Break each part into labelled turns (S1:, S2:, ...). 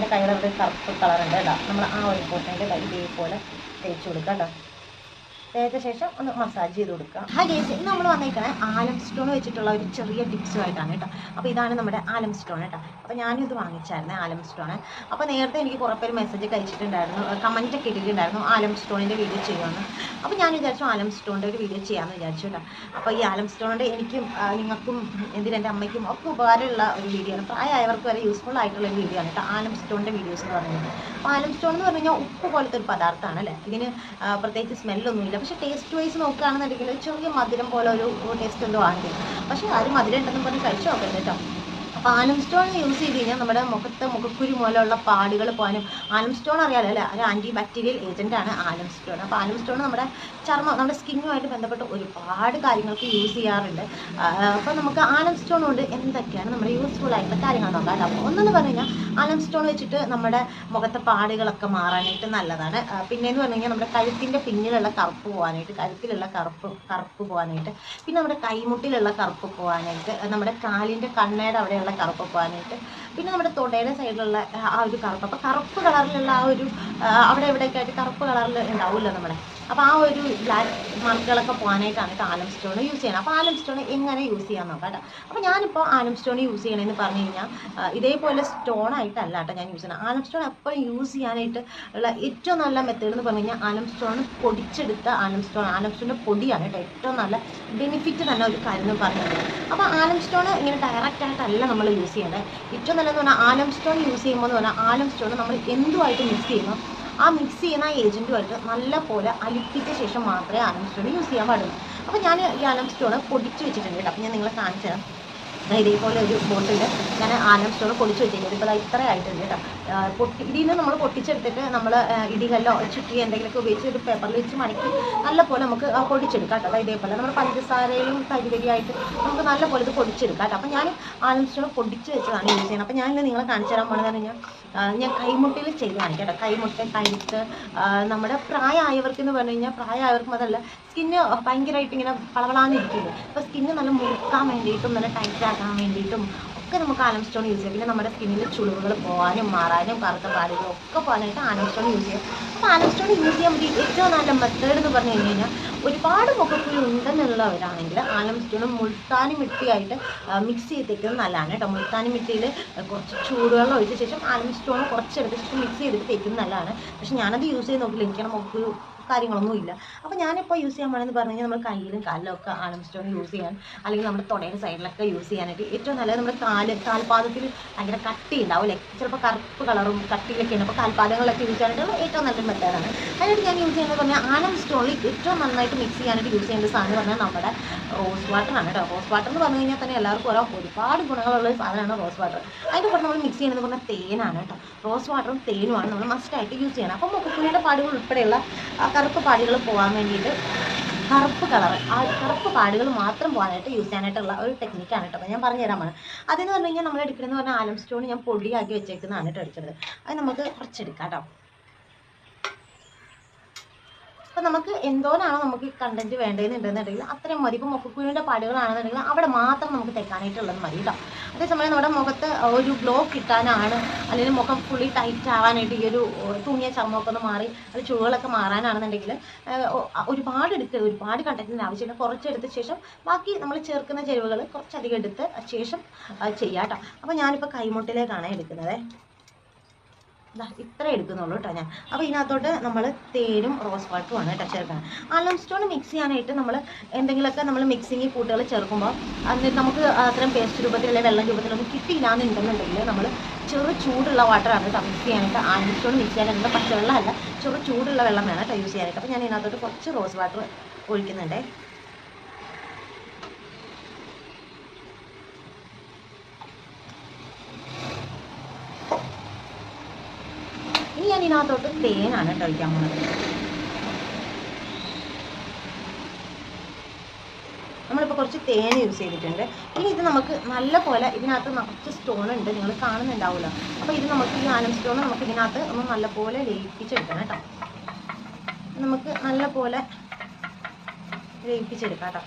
S1: എന്റെ കൈയുടെ ഒരു കറുപ്പ് കളറുണ്ട് കേട്ടോ. നമ്മൾ ആ ഒരു പോട്ടിന്റെ കൈ ഇതേപോലെ തേച്ച് കൊടുക്കാം കേട്ടോ. തേച്ച ശേഷം ഒന്ന് മസാജ് ചെയ്ത് കൊടുക്കുക ഗേസ് ഇന്ന് നമ്മൾ വന്നേക്കണേ ആലം സ്റ്റോൺ വെച്ചിട്ടുള്ള ഒരു ചെറിയ ടിപ്സുമായിട്ടാണ് കേട്ടോ. അപ്പോൾ ഇതാണ് നമ്മുടെ ആലം സ്റ്റോൺ കേട്ടോ. അപ്പോൾ ഞാനും ഇത് വാങ്ങിച്ചായിരുന്നു ആലം സ്റ്റോൺ അപ്പോൾ നേരത്തെ എനിക്ക് കുറേ പേര് മെസ്സേജ് കഴിച്ചിട്ടുണ്ടായിരുന്നു കമന്റൊക്കെ ഇട്ടിട്ടുണ്ടായിരുന്നു ആലം സ്റ്റോണിന്റെ വീഡിയോ ചെയ്യുമെന്ന് അപ്പോൾ ഞാൻ വിചാരിച്ചു ആലം സ്റ്റോണിന്റെ ഒരു വീഡിയോ ചെയ്യാമെന്ന് വിചാരിച്ചു കേട്ടോ. അപ്പോൾ ഈ ആലം സ്റ്റോണിന്റെ എനിക്കും നിങ്ങൾക്കും എന്തിനും എന്റെ അമ്മയ്ക്കും ഒക്കെ ഉപകാരമുള്ള ഒരു വീഡിയോ ആണ്. പ്രായമായവർക്ക് വരെ യൂസ്ഫുൾ ആയിട്ടുള്ള ഒരു വീഡിയോ ആണ് കേട്ടോ ആലം സ്റ്റോണിന്റെ വീഡിയോസ് എന്ന് പറയുന്നത്. ആലം സ്റ്റോൺ എന്ന് പറഞ്ഞു കഴിഞ്ഞാൽ ഉപ്പ് പോലത്തെ ഒരു പദാർത്ഥമാണ് അല്ലേ? ഇതിന് പ്രത്യേകിച്ച് സ്മെല്ലൊന്നുമില്ല. പക്ഷേ ടേസ്റ്റ് വൈസ് നോക്കുകയാണെന്നുണ്ടെങ്കിൽ ചെറിയ മധുരം പോലെ ഒരു ടേസ്റ്റ് എന്തോ ആണ് പക്ഷേ ആരും മധുരം ഉണ്ടെന്നും പറഞ്ഞ് കഴിച്ചു നോക്കരുത് കേട്ടോ. അപ്പോൾ ആലം സ്റ്റോൺ യൂസ് ചെയ്ത് കഴിഞ്ഞാൽ നമ്മുടെ മുഖത്ത് മുഖക്കുരു മൂലമുള്ള പാടുകൾ പോകാനും ആലം സ്റ്റോൺ അറിയാലോ അല്ലേ? ഒരു ആന്റി ബാക്ടീരിയൽ ഏജന്റാണ് ആലം സ്റ്റോൺ. അപ്പോൾ ആലം സ്റ്റോൺ നമ്മുടെ ചർമ്മം നമ്മുടെ സ്കിന്നുമായിട്ട് ബന്ധപ്പെട്ട് ഒരുപാട് കാര്യങ്ങൾക്ക് യൂസ് ചെയ്യാറുണ്ട്. അപ്പോൾ നമുക്ക് ആലം സ്റ്റോൺ കൊണ്ട് എന്തൊക്കെയാണ് നമ്മുടെ യൂസ്ഫുൾ ആയിട്ടുള്ള കാര്യങ്ങൾ നോക്കാം കേട്ടോ. ഒന്നെന്ന് പറഞ്ഞു കഴിഞ്ഞാൽ ആലം സ്റ്റോൺ വെച്ചിട്ട് നമ്മുടെ മുഖത്തെ പാടുകളൊക്കെ മാറാനായിട്ട് നല്ലതാണ്. ആ, പിന്നെയെന്ന് പറഞ്ഞു കഴിഞ്ഞാൽ നമ്മുടെ കഴുത്തിന്റെ പിന്നിലുള്ള കറുപ്പ് പോകാനായിട്ട് കഴുത്തിലുള്ള കറുപ്പ് കറുപ്പ് പോകാനായിട്ട് പിന്നെ നമ്മുടെ കൈമുട്ടിലുള്ള കറുപ്പ് പോകാനായിട്ട് നമ്മുടെ കാലിന്റെ കണ്ണയുടെ അവിടെയുള്ള കറുപ്പ് പോകാനായിട്ട് പിന്നെ നമ്മുടെ തൊടയുടെ സൈഡിലുള്ള ആ ഒരു കറുപ്പ്. അപ്പോൾ കറുപ്പ് കളറിലുള്ള ആ ഒരു അവിടെ എവിടെയൊക്കെ ആയിട്ട് കറുപ്പ് കളറിൽ ഉണ്ടാവുമല്ലോ നമ്മുടെ അപ്പോൾ ആ ഒരു ബ്ലാക്ക് മാർക്കുകളൊക്കെ പോകാനായിട്ടാണ് കേട്ടോ ആലം സ്റ്റോൺ യൂസ് ചെയ്യണം അപ്പോൾ ആലം സ്റ്റോൺ എങ്ങനെ യൂസ് ചെയ്യാൻ നോക്കാം കേട്ടോ. അപ്പോൾ ഞാനിപ്പോൾ ആലം സ്റ്റോൺ യൂസ് ചെയ്യണമെന്ന് പറഞ്ഞു കഴിഞ്ഞാൽ ഇതേപോലെ സ്റ്റോൺ ആയിട്ടല്ല കേട്ടോ ഞാൻ യൂസ് ചെയ്യണം ആലം സ്റ്റോൺ എപ്പോഴും യൂസ് ചെയ്യാനായിട്ട് ഉള്ള ഏറ്റവും നല്ല മെത്തേഡ് എന്ന് പറഞ്ഞു കഴിഞ്ഞാൽ ആലം സ്റ്റോൺ പൊടിച്ചെടുത്ത ആലം സ്റ്റോൺ ആലം സ്റ്റോണിന്റെ പൊടിയാണ് കേട്ടോ ഏറ്റവും നല്ല ബെനിഫിറ്റ് തന്നെ ഒരു കാര്യം എന്ന് പറഞ്ഞത് അപ്പോൾ ആലം സ്റ്റോൺ ഇങ്ങനെ ഡയറക്റ്റ് ആയിട്ടല്ല നമ്മൾ യൂസ് ചെയ്യേണ്ടത് ഏറ്റവും നല്ലതെന്ന് പറഞ്ഞാൽ ആലം സ്റ്റോൺ യൂസ് ചെയ്യുമ്പോൾ എന്ന് പറഞ്ഞാൽ ആലം സ്റ്റോൺ നമ്മൾ എന്തുമായിട്ട് മിക്സ് ചെയ്യുമ്പോൾ ആ മിക്സ് ചെയ്യുന്ന ആ ഏജന്റുമായിട്ട് നല്ല പോലെ അലിപ്പിച്ച ശേഷം മാത്രമേ ആലം സ്റ്റോൺ യൂസ് ചെയ്യാൻ പാടുള്ളൂ. അപ്പോൾ ഞാൻ ഈ ആലം സ്റ്റോൺ പൊടിച്ച് വെച്ചിട്ടുണ്ട് കേട്ടോ. അപ്പോൾ ഞാൻ നിങ്ങളെ കാണിച്ചു തരാം ഇതേപോലെ ഒരു ബോട്ടിൽ ഞാൻ ആനം സ്റ്റോൺ പൊടിച്ച് വെച്ചിട്ടുണ്ട് ഇപ്പോൾ ഇത്ര ആയിട്ടുണ്ട് കേട്ടോ. പൊട്ടി ഇതിൽ നിന്ന് നമ്മൾ പൊട്ടിച്ചെടുത്തിട്ട് നമ്മൾ ഇടികല്ലോ ചുറ്റി എന്തെങ്കിലുമൊക്കെ ഉപയോഗിച്ച് ഒരു പേപ്പറിൽ വെച്ച് മടക്കി നല്ല പോലെ നമുക്ക് പൊടിച്ചെടുക്കാം കേട്ടോ. ഇതേപോലെ നമ്മൾ പഞ്ചസാരയിലും തരിതരിയായിട്ട് നമുക്ക് നല്ല പോലെ ഇത് പൊടിച്ചെടുക്കാം കേട്ടോ. അപ്പോൾ ഞാൻ ആനം സ്റ്റോൺ പൊടിച്ച് വെച്ചതാണ് യൂസ് ചെയ്യുന്നത്. അപ്പോൾ ഞാനിത് നിങ്ങളെ കാണിച്ചു തരാൻ പോകണമെന്ന് പറഞ്ഞാൽ ഞാൻ കൈമുട്ടിൽ ചെയ്ത് കാണിക്കാം കേട്ടോ. കൈമുട്ട കഴുത്ത് നമ്മുടെ പ്രായമായവർക്ക് എന്ന് പറഞ്ഞു കഴിഞ്ഞാൽ പ്രായമായവർക്കും അതല്ല സ്കിന്ന് ഭയങ്കരമായിട്ട് ഇങ്ങനെ പളവളാന്നിരിക്കില്ലേ അപ്പോൾ സ്കിന്ന് നല്ല മുറുക്കാൻ വേണ്ടിയിട്ടും നല്ല ടൈറ്റ് ആക്കാൻ വേണ്ടിയിട്ടും ഒക്കെ നമുക്ക് ആലം സ്റ്റോൺ യൂസ് ചെയ്യാം. പിന്നെ നമ്മുടെ സ്കിന്നിൽ ചുളിവുകൾ പോകാനും മാറാനും കറുത്ത പാടുകളും ഒക്കെ പോകാനായിട്ട് ആലം സ്റ്റോൺ യൂസ് ചെയ്യാം. അപ്പോൾ ആലം സ്റ്റോൺ യൂസ് ചെയ്യാൻ പറ്റിയ ഏറ്റവും നല്ല മെത്തേഡ് എന്ന് പറഞ്ഞു കഴിഞ്ഞ് കഴിഞ്ഞാൽ ഒരുപാട് മുഖക്കുരു ഉണ്ടെന്നുള്ളവരാണെങ്കിൽ ആലം സ്റ്റോൺ മുൾത്താനി മിട്ടിയായിട്ട് മിക്സ് ചെയ്തേക്കുന്നത് നല്ലതാണ് കേട്ടോ. മുൾത്താനി മിട്ടിയിൽ കുറച്ച് ചൂടുവെള്ളം ഒഴിച്ച ശേഷം ആലം സ്റ്റോൺ കുറച്ചെടുത്ത് ശേഷം മിക്സ് ചെയ്തിട്ട് തേക്കുന്നത് നല്ലതാണ്. പക്ഷെ ഞാനത് യൂസ് ചെയ്ത് നോക്കില്ല എനിക്കാണ് മുഖക്കുരു കാര്യങ്ങളൊന്നും ഇല്ല അപ്പോൾ ഞാനിപ്പോൾ യൂസ് ചെയ്യാൻ വേണമെന്ന് പറഞ്ഞു കഴിഞ്ഞാൽ നമ്മൾ കയ്യിലും കാലിലും ഒക്കെ ആലം സ്റ്റോൺ യൂസ് ചെയ്യാൻ അല്ലെങ്കിൽ നമ്മുടെ തൊടയുടെ സൈഡിലൊക്കെ യൂസ് ചെയ്യാനായിട്ട് ഏറ്റവും നല്ലത് നമ്മുടെ കാൽ കാൽപാദത്തിൽ ഭയങ്കര കട്ടി ഉണ്ടാവും അല്ലേ? ചിലപ്പോൾ കറുപ്പ് കളറും കട്ടിയിലൊക്കെ ഉണ്ട് അപ്പോൾ കാൽപാദങ്ങളിലൊക്കെ യൂസ് ചെയ്യാനായിട്ട് ഏറ്റവും നല്ലൊരു മെത്തേഡാണ് അതിനായിട്ട് ഞാൻ യൂസ് ചെയ്യുന്നത് പറഞ്ഞാൽ ആലം സ്റ്റോണിൽ ഏറ്റവും നന്നായിട്ട് മിക്സ് ചെയ്യാനായിട്ട് യൂസ് ചെയ്യേണ്ട സാധനം പറഞ്ഞാൽ നമ്മുടെ റോസ് വാട്ടറാണ് കേട്ടോ. റോസ് വാട്ടർ എന്ന് പറഞ്ഞു കഴിഞ്ഞാൽ തന്നെ എല്ലാവർക്കും ഓരോ ഒരുപാട് ഗുണങ്ങളുള്ള സാധനമാണ് റോസ് വാട്ടർ അതിന്റെ കൂടെ നമ്മൾ മിക്സ് ചെയ്യുന്നത് പറഞ്ഞാൽ തേനാണ് കേട്ടോ. റോസ് വാട്ടറും തേനുമാണ് നമ്മൾ മസ്റ്റായിട്ട് യൂസ് ചെയ്യണം. അപ്പോൾ മുഖക്കുഴിയുടെ പാടുകൾ ഉൾപ്പെടെയുള്ള കറുപ്പ് പാടുകൾ പോകാൻ വേണ്ടിയിട്ട് കറുപ്പ് കളർ ആ കറുപ്പ് പാടുകൾ മാത്രം പോകാനായിട്ട് യൂസ് ചെയ്യാനായിട്ടുള്ള ഒരു ടെക്നിക്കാണ് കേട്ടോ. ഞാൻ പറഞ്ഞു തരാമാണ് അതെന്ന് പറഞ്ഞു കഴിഞ്ഞാൽ നമ്മൾ എടുക്കണമെന്ന് പറഞ്ഞാൽ ആലം സ്റ്റോൺ ഞാൻ പൊടിയാക്കി വെച്ചേക്കുന്നതാണ് കേട്ടോ എടുക്കുന്നത്. അത് നമുക്ക് കുറച്ചെടുക്കാം കേട്ടോ. അപ്പോൾ നമുക്ക് എന്തോനാണോ നമുക്ക് കണ്ടന്റ് വേണ്ടതെന്നുണ്ടെന്നുണ്ടെങ്കിൽ അത്രയും മതി. ഇപ്പം മുഖക്കുരുവിന്റെ പാടുകളാണെന്നുണ്ടെങ്കിൽ അവിടെ മാത്രം നമുക്ക് തെക്കാനായിട്ടുള്ളത് മതി കേട്ടോ. അതേസമയം നമ്മുടെ മുഖത്ത് ഒരു ഗ്ലോ കിട്ടാനാണ് അല്ലെങ്കിൽ മുഖം ഫുള്ളി ടൈറ്റ് ആവാനായിട്ട് ഈ ഒരു തുണിയ ചർമ്മമൊക്കെ ഒന്ന് മാറി അത് ചുവകളൊക്കെ മാറാനാണെന്നുണ്ടെങ്കിൽ ഒരുപാട് എടുക്കുക ഒരുപാട് കണ്ടന്റിന് ആവശ്യമില്ല. കുറച്ചെടുത്ത ശേഷം ബാക്കി നമ്മൾ ചേർക്കുന്ന ചേരുവകൾ കുറച്ചധികം എടുത്ത് ശേഷം ചെയ്യാം കേട്ടോ അപ്പോൾ ഞാനിപ്പോൾ കൈമുട്ടിലേക്കാണ് എടുക്കുന്നത്. ഇത്ര എടുക്കുന്നുള്ളൂ കേട്ടോ ഞാൻ. അപ്പോൾ ഇതിനകത്തോട്ട് നമ്മൾ തേനും റോസ് വാട്ടറുമാണ് കേട്ടോ ചേർക്കുന്നത്. ആലം സ്റ്റോൺ മിക്സ് ചെയ്യാനായിട്ട് നമ്മൾ എന്തെങ്കിലുമൊക്കെ നമ്മൾ മിക്സിങ് കൂട്ടുകൾ ചേർക്കുമ്പോൾ എന്നിട്ട് നമുക്ക് അത്രയും പേസ്റ്റ് രൂപത്തിൽ അല്ലെങ്കിൽ വെള്ളം രൂപത്തിലൊന്നും കിട്ടിയില്ല എന്നുണ്ടെന്നുണ്ടെങ്കിൽ നമ്മൾ ചെറു ചൂടുള്ള വാട്ടറാണ് കേട്ടോ മിക്സ് ചെയ്യാനായിട്ട് ആലം സ്റ്റോൺ മിക്സ് ചെയ്യാനായിട്ട് പച്ചവെള്ളമല്ല ചെറു ചൂടുള്ള വെള്ളം വേണം കേട്ടോ യൂസ് ചെയ്യാനായിട്ട്. അപ്പോൾ ഞാൻ ഇതിനകത്തോട്ട് കുറച്ച് റോസ് വാട്ടർ ഒഴിക്കുന്നുണ്ടേ ഇനി ഞാൻ ഇതിനകത്തോട്ട് തേനാണ് കേട്ടോ ഒഴിക്കാൻ പോകുന്നത് നമ്മളിപ്പോൾ കുറച്ച് തേൻ യൂസ് ചെയ്തിട്ടുണ്ട്. ഇനി ഇത് നമുക്ക് നല്ല പോലെ ഇതിനകത്ത് നിറച്ച് സ്റ്റോൺ ഉണ്ട്. നിങ്ങൾ കാണുന്നുണ്ടാവില്ല അപ്പോൾ ഇത് നമുക്ക് ഈ ആലം സ്റ്റോൺ നമുക്ക് ഇതിനകത്ത് ഒന്ന് നല്ല പോലെ ലയിപ്പിച്ചെടുക്കണം കേട്ടോ. നമുക്ക് നല്ല പോലെ ലയിപ്പിച്ചെടുക്കാം കേട്ടോ.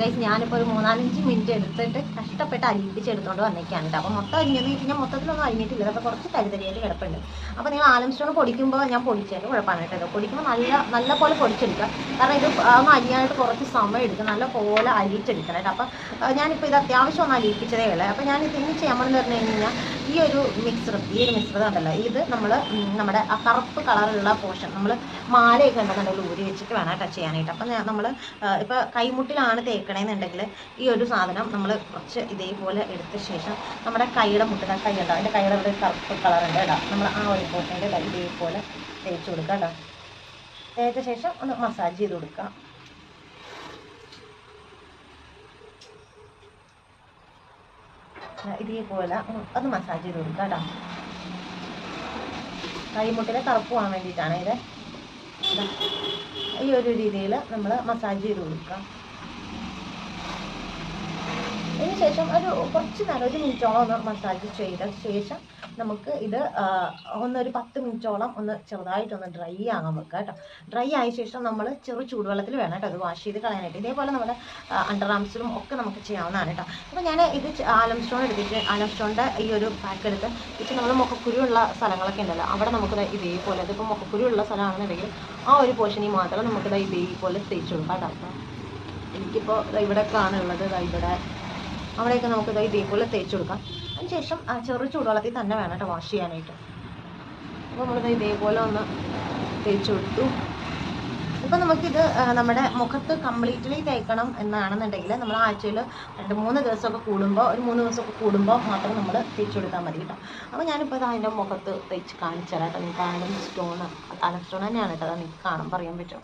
S1: ഗൈസ് ഞാനിപ്പോൾ ഒരു മൂന്നാലഞ്ച് മിനിറ്റ് എടുത്തിട്ട് കഷ്ടപ്പെട്ട് അരിപ്പിച്ചെടുത്തോണ്ട് വന്നേക്കാണ് കേട്ടോ. അപ്പോൾ മൊത്തം അരിഞ്ഞത് ഞാൻ മൊത്തത്തിലൊന്നും അരിഞ്ഞിട്ടില്ല അപ്പോൾ കുറച്ച് തരിതരിയായിട്ട് കിടപ്പുണ്ട്. അപ്പോൾ നിങ്ങൾ ആലം സ്റ്റോൺ പൊടിക്കുമ്പോൾ ഞാൻ പൊടിച്ചതിന്റെ കുഴപ്പമാണ് കേട്ടോ പൊടിക്കുമ്പോൾ നല്ല നല്ല പോലെ പൊടിച്ചെടുക്കുക. കാരണം ഇത് ഒന്ന് അരിയാനായിട്ട് കുറച്ച് സമയം എടുക്കും. നല്ല പോലെ അരിയിച്ചെടുക്കണം കേട്ടോ. അപ്പോൾ ഞാനിപ്പോൾ ഇത് അത്യാവശ്യം ഒന്ന് അരിയിപ്പിച്ചതേ ഉള്ളൂ. അപ്പോൾ ഞാൻ ഇത് ഇനി ചെയ്യാൻ പോകുന്നത് പറഞ്ഞു കഴിഞ്ഞാൽ ഈ ഒരു മിക്സർ ഈ ഒരു മിശ്രിതം ഉണ്ടല്ലോ ഇത് നമ്മൾ നമ്മുടെ ആ കറുപ്പ് കളറുള്ള പോർഷൻ നമ്മൾ മാലയൊക്കെ ഉണ്ടെന്നുണ്ടെങ്കിൽ ഊരി വെച്ചിട്ട് വേണം കേട്ടോ ചെയ്യാനായിട്ട്. അപ്പം നമ്മൾ ഇപ്പോൾ കൈമുട്ടിലാണ് തേക്കണേന്നുണ്ടെങ്കിൽ ഈ ഒരു സാധനം നമ്മൾ കുറച്ച് ഇതേപോലെ എടുത്ത ശേഷം നമ്മുടെ കൈയുടെ മുട്ടിന് കൈ ഉണ്ടാവും എന്റെ കൈയുടെ ഇവിടെ കറുപ്പ് കളർ ഉണ്ട് കേട്ടോ. നമ്മൾ ആ ഒരു പോർഷന്റെ ഇതേപോലെ തേച്ച് കൊടുക്കുക കേട്ടോ. തേച്ച ശേഷം ഒന്ന് മസാജ് ചെയ്ത് കൊടുക്കുക. ഇതേപോലെ ഒന്ന് മസാജ് ചെയ്ത് കൊടുക്കുക കേട്ടോ. കൈമുട്ടിലെ കറുപ്പ് പോകാൻ വേണ്ടിയിട്ടാണ് ഇതാ. ഈ ഒരു രീതിയിൽ നമ്മൾ മസാജ് ചെയ്ത് കൊടുക്കുക. അതിന് ശേഷം ഒരു കുറച്ച് നേരം ഒരു മിനിറ്റോളം ഒന്ന് മസാജ് ചെയ്ത ശേഷം നമുക്ക് ഇത് ഒന്ന് ഒരു പത്ത് മിനിറ്റോളം ഒന്ന് ചെറുതായിട്ടൊന്ന് ഡ്രൈ ആകാൻ വെക്കുക കേട്ടോ. ഡ്രൈ ആയ ശേഷം നമ്മൾ ചെറു ചൂടുവെള്ളത്തിൽ വേണം കേട്ടോ അത് വാഷ് ചെയ്ത് കളയാനായിട്ട്. ഇതേപോലെ നമ്മുടെ അണ്ടർ ആംസിലും ഒക്കെ നമുക്ക് ചെയ്യാവുന്നതാണ് കേട്ടോ. അപ്പോൾ ഞാൻ ഇത് ആലം സ്റ്റോൺ എടുത്തിട്ട് ആലം സ്റ്റോണിന്റെ ഈ ഒരു പാക്ക് എടുത്ത് ഇപ്പം നമ്മൾ മുഖക്കുരുള്ള സ്ഥലങ്ങളൊക്കെ ഉണ്ടല്ലോ അവിടെ നമുക്ക് ഇതേപോലെ അതിപ്പോൾ മുഖക്കുരുള്ള സ്ഥലമാണെന്നുണ്ടെങ്കിൽ ആ ഒരു പോർഷനിൽ മാത്രം നമുക്ക് ഇതേപോലെ തേച്ച് കൊടുക്കാം കേട്ടോ. എനിക്കിപ്പോൾ ഇവിടെ ഇവിടെയൊക്കെയാണ് ഉള്ളത് ഇവിടെ അവിടെയൊക്കെ നമുക്ക് ദാ ഇതേപോലെ തേച്ച് കൊടുക്കാം. അതിനുശേഷം ചെറു ചൂടുവെള്ളത്തിൽ തന്നെ വേണം കേട്ടോ വാഷ് ചെയ്യാനായിട്ട്. അപ്പോൾ നമ്മളിത് ഇതേപോലെ ഒന്ന് തേച്ച് കൊടുത്തു. ഇപ്പം നമുക്കിത് നമ്മുടെ മുഖത്ത് കംപ്ലീറ്റ്ലി തേക്കണം എന്നാണെന്നുണ്ടെങ്കിൽ നമ്മൾ ആഴ്ചയിൽ രണ്ട് മൂന്ന് ദിവസമൊക്കെ കൂടുമ്പോൾ ഒരു മൂന്ന് ദിവസമൊക്കെ കൂടുമ്പോൾ മാത്രം നമ്മൾ തേച്ച് കൊടുത്താൽ മതി കേട്ടോ. അപ്പോൾ ഞാനിപ്പോൾ ഇത് അതിന്റെ മുഖത്ത് തേച്ച് കാണിച്ചു തരാം കേട്ടോ. നിങ്ങൾക്ക് ആണെങ്കിലും സ്റ്റോൺ ആലം സ്റ്റോൺ തന്നെയാണ് കേട്ടോ നിങ്ങൾക്ക് കാണാൻ അറിയാൻ പറ്റും.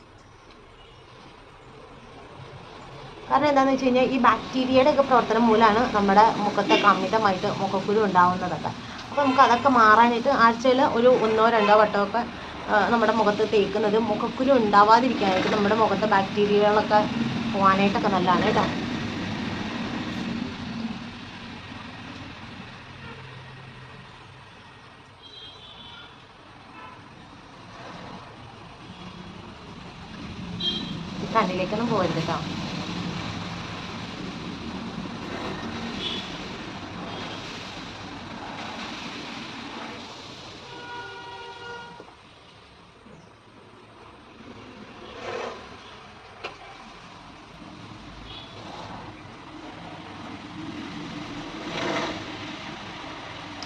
S1: കാരണം എന്താണെന്ന് വെച്ച് കഴിഞ്ഞാൽ ഈ ബാക്ടീരിയയുടെ ഒക്കെ പ്രവർത്തനം മൂലമാണ് നമ്മുടെ മുഖത്തൊക്കെ അമിതമായിട്ട് മുഖക്കുരു ഉണ്ടാവുന്നതൊക്കെ. അപ്പോൾ നമുക്ക് അതൊക്കെ മാറാനായിട്ട് ആഴ്ചയിൽ ഒരു ഒന്നോ രണ്ടോ വട്ടമൊക്കെ നമ്മുടെ മുഖത്ത് തേക്കുന്നത് മുഖക്കുരു ഉണ്ടാവാതിരിക്കാനായിട്ട് നമ്മുടെ മുഖത്തെ ബാക്ടീരിയകളൊക്കെ പോകാനായിട്ടൊക്കെ നല്ലതാണ് കേട്ടോ. കണ്ണിലേക്കൊന്നും പോകരുത് കേട്ടോ.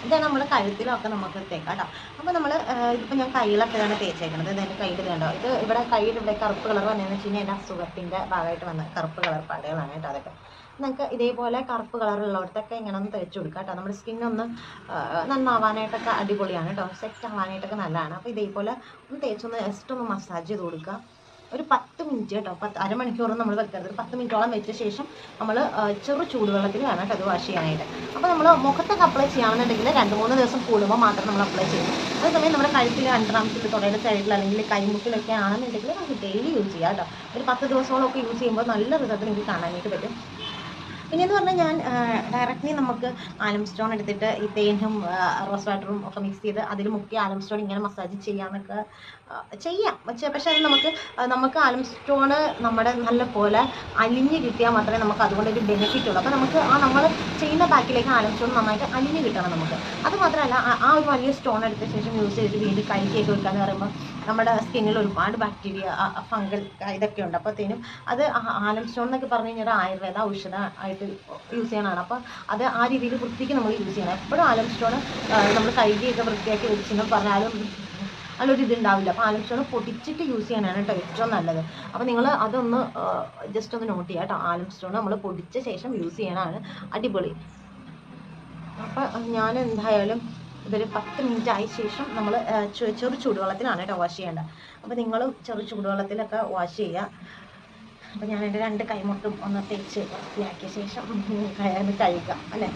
S1: ഇതാണ് നമ്മൾ കഴുത്തിലൊക്കെ നമുക്ക് തേക്കാം കേട്ടോ അപ്പോൾ നമ്മൾ ഇതിപ്പോൾ ഞാൻ കയ്യിലൊക്കെ ഇതാണ് തേച്ചേക്കുന്നത് ഇത് എന്റെ കയ്യിൽ കണ്ടോ? ഇത് ഇവിടെ കയ്യിൽ ഇവിടെ കറുപ്പ് കളർ വന്നതെന്ന് വെച്ച് കഴിഞ്ഞാൽ എന്റെ അസുഖത്തിന്റെ ഭാഗമായിട്ട് വന്ന കറുപ്പ് കളർ പാടുകളാണ് കേട്ടോ അതൊക്കെ. നമുക്ക് ഇതേപോലെ കറുപ്പ് കളറുള്ളവർക്കൊക്കെ ഇങ്ങനെ ഒന്ന് തേച്ച് കൊടുക്കുക കേട്ടോ നമ്മുടെ സ്കിന്നൊന്ന് നന്നാവാനായിട്ടൊക്കെ അടിപൊളിയാണ് കേട്ടോ സെറ്റ് ആവാനായിട്ടൊക്കെ നല്ലതാണ്. അപ്പോൾ ഇതേപോലെ ഒന്ന് തേച്ചൊന്ന് ജസ്റ്റ് ഒന്ന് മസാജ് ചെയ്ത് കൊടുക്കുക ഒരു പത്ത് മിനിറ്റ് കേട്ടോ. പത്ത് അരമണിക്കൂറും നമ്മൾ വെക്കരുത്. ഒരു പത്ത് മിനിറ്റോളം വെച്ച ശേഷം നമ്മൾ ചെറു ചൂടുവെള്ളത്തിൽ വേണം കേട്ടോ അത് വാഷ് ചെയ്യാനായിട്ട്. അപ്പോൾ നമ്മൾ മുഖത്തൊക്കെ അപ്ലൈ ചെയ്യാമെന്നുണ്ടെങ്കിൽ രണ്ട് മൂന്ന് ദിവസം കൂടുമ്പോൾ മാത്രം നമ്മൾ അപ്ലൈ ചെയ്യും അതേസമയം നമ്മുടെ കഴുത്തിൽ അണ്ടറാംസിൽ തുടയുടെ സൈഡിൽ അല്ലെങ്കിൽ കൈമുട്ടിലൊക്കെ ആണെന്നുണ്ടെങ്കിൽ നമുക്ക് ഡെയിലി യൂസ് ചെയ്യാം കേട്ടോ. ഒരു പത്ത് ദിവസങ്ങളൊക്കെ യൂസ് ചെയ്യുമ്പോൾ നല്ല റിസൾട്ട് നിങ്ങൾക്ക് കാണാനായിട്ട് പറ്റും. പിന്നെ എന്ന് പറഞ്ഞാൽ ഞാൻ ഡയറക്റ്റ്ലി നമുക്ക് ആലം സ്റ്റോൺ എടുത്തിട്ട് ഈ തേനും റോസ് വാട്ടറും ഒക്കെ മിക്സ് ചെയ്ത് അതിൽ മുക്കി ആലം സ്റ്റോൺ ഇങ്ങനെ മസാജ് ചെയ്യാന്നൊക്കെ ആ, ചെയ്യാം. പക്ഷേ പക്ഷേ അത് നമുക്ക് നമുക്ക് ആലം സ്റ്റോണ് നമ്മുടെ നല്ല പോലെ അലിഞ്ഞ് കിട്ടിയാൽ മാത്രമേ നമുക്ക് അതുകൊണ്ട് ഒരു ബെനിഫിറ്റ് ഉള്ളൂ. അപ്പോൾ നമുക്ക് ആ നമ്മൾ ചെയ്യുന്ന ബാക്കിലേക്ക് ആലം സ്റ്റോൺ നന്നായിട്ട് അലിഞ്ഞ് കിട്ടണം നമുക്ക്. അത് മാത്രമല്ല ആ- ഒരു വലിയ സ്റ്റോൺ എടുത്ത ശേഷം യൂസ് ചെയ്തിട്ട് വീണ്ടും കഴുകിയൊക്കെ വെക്കാന്ന് പറയുമ്പോൾ നമ്മുടെ സ്കിന്നിൽ ഒരുപാട് ബാക്ടീരിയ ഫംഗൽ ഇതൊക്കെ ഉണ്ട്. അപ്പോഴത്തേനും അത് ആലം സ്റ്റോൺ എന്നൊക്കെ പറഞ്ഞു കഴിഞ്ഞാൽ ആയുർവേദ ഔഷധ ആയിട്ട് യൂസ് ചെയ്യണതാണ് അപ്പോൾ അത് ആ രീതിയിൽ വൃത്തിക്ക് നമ്മൾ യൂസ് ചെയ്യണം. എപ്പോഴും ആലം സ്റ്റോൺ നമ്മൾ കഴുകിയൊക്കെ വൃത്തിയാക്കി വെച്ചെന്ന് പറഞ്ഞാലും അതിലൊരു ഇതുണ്ടാവില്ല അപ്പോൾ ആലം സ്റ്റോൺ പൊടിച്ചിട്ട് യൂസ് ചെയ്യാനാണ് കേട്ടോ ഏറ്റവും നല്ലത്. അപ്പോൾ നിങ്ങൾ അതൊന്ന് ജസ്റ്റ് ഒന്ന് നോട്ട് ചെയ്യുക കേട്ടോ. ആലം സ്റ്റോൺ നമ്മൾ പൊടിച്ച ശേഷം യൂസ് ചെയ്യാനാണ് അടിപൊളി. അപ്പോൾ ഞാൻ എന്തായാലും ഇതൊരു പത്ത് മിനിറ്റ് ആയ ശേഷം നമ്മൾ ചെറു ചൂടുവെള്ളത്തിലാണ് കേട്ടോ വാഷ് ചെയ്യേണ്ടത് അപ്പോൾ നിങ്ങൾ ചെറു ചൂടുവെള്ളത്തിലൊക്കെ വാഷ് ചെയ്യുക. അപ്പോൾ ഞാൻ എന്റെ രണ്ട് കൈമുട്ടും ഒന്ന് തേച്ച് വൃത്തിയാക്കിയ ശേഷം കയറി കഴുകാം അല്ലേ?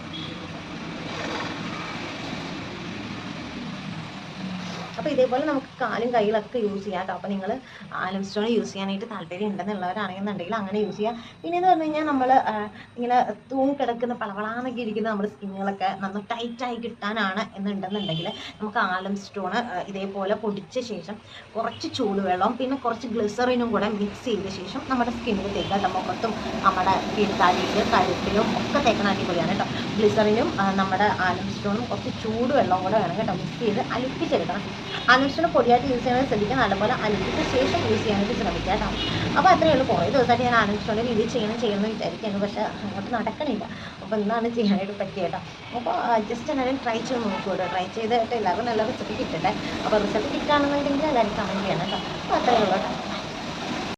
S1: അപ്പോൾ ഇതേപോലെ നമുക്ക് കാലും കൈകളൊക്കെ യൂസ് ചെയ്യാം. കേട്ടോ. അപ്പോൾ നിങ്ങൾ ആലം സ്റ്റോൺ യൂസ് ചെയ്യാനായിട്ട് താല്പര്യം ഉണ്ടെന്നുള്ളവരാണെന്നുണ്ടെങ്കിൽ അങ്ങനെ യൂസ് ചെയ്യാം. പിന്നെ എന്ന് പറഞ്ഞു കഴിഞ്ഞാൽ നമ്മൾ ഇങ്ങനെ തൂങ്ങി കിടക്കുന്ന പളവളാന്നൊക്കെ ഇരിക്കുന്ന നമ്മുടെ സ്കിന്നുകളൊക്കെ നന്ന ടൈറ്റായി കിട്ടാനാണ് എന്നുണ്ടെന്നുണ്ടെങ്കിൽ നമുക്ക് ആലം സ്റ്റോൺ ഇതേപോലെ പൊടിച്ച ശേഷം കുറച്ച് ചൂടുവെള്ളം പിന്നെ കുറച്ച് ഗ്ലിസറിനും കൂടെ മിക്സ് ചെയ്ത ശേഷം നമ്മുടെ സ്കിന്നിൽ തേക്കാം മുഖത്തും നമ്മുടെ കീഴ്ത്താടിയിൽ കഴുത്തിലും ഒക്കെ തേക്കണ അടിപൊളിയാണ് കേട്ടോ. ഗ്ലിസറിനും നമ്മുടെ ആലം സ്റ്റോണും കുറച്ച് ചൂടുവെള്ളം കൂടെ വേണം കേട്ടോ. മിക്സ് ചെയ്ത് അലിപ്പിച്ചെടുക്കണം. ആലം സ്റ്റോൺ പൊടിയായിട്ട് യൂസ് ചെയ്യാൻ ശ്രദ്ധിക്കുക നല്ലപോലെ അലിപ്പിച്ച ശേഷം യൂസ് ചെയ്യാനായിട്ട് ശ്രമിക്കുക കേട്ടോ. അപ്പോൾ അത്രയേ ഉള്ളൂ. കുറേ ദിവസമായിട്ട് ഞാൻ ആലം സ്റ്റോണിന്റെ രീതി ചെയ്യണം ചെയ്യണം എന്ന് വിചാരിക്കുന്നു പക്ഷേ അങ്ങോട്ട് നടക്കണില്ല. അപ്പോൾ ഇന്നാണ് ചെയ്യാനായിട്ട് പറ്റിയത് കേട്ടോ. അപ്പോൾ ജസ്റ്റ് എല്ലാവരും ട്രൈ ചെയ്ത് നോക്കൂട്ടോ ട്രൈ ചെയ്തിട്ട് എല്ലാവർക്കും നല്ല റിസൾട്ട് കിട്ടട്ടെ. അപ്പോൾ റിസൾട്ട് കിട്ടുകയാണെന്നുണ്ടെങ്കിൽ എല്ലാവരും കമന്റ് ചെയ്യണം കേട്ടോ. അപ്പോൾ അത്രയേ ഉള്ളൂ കേട്ടോ.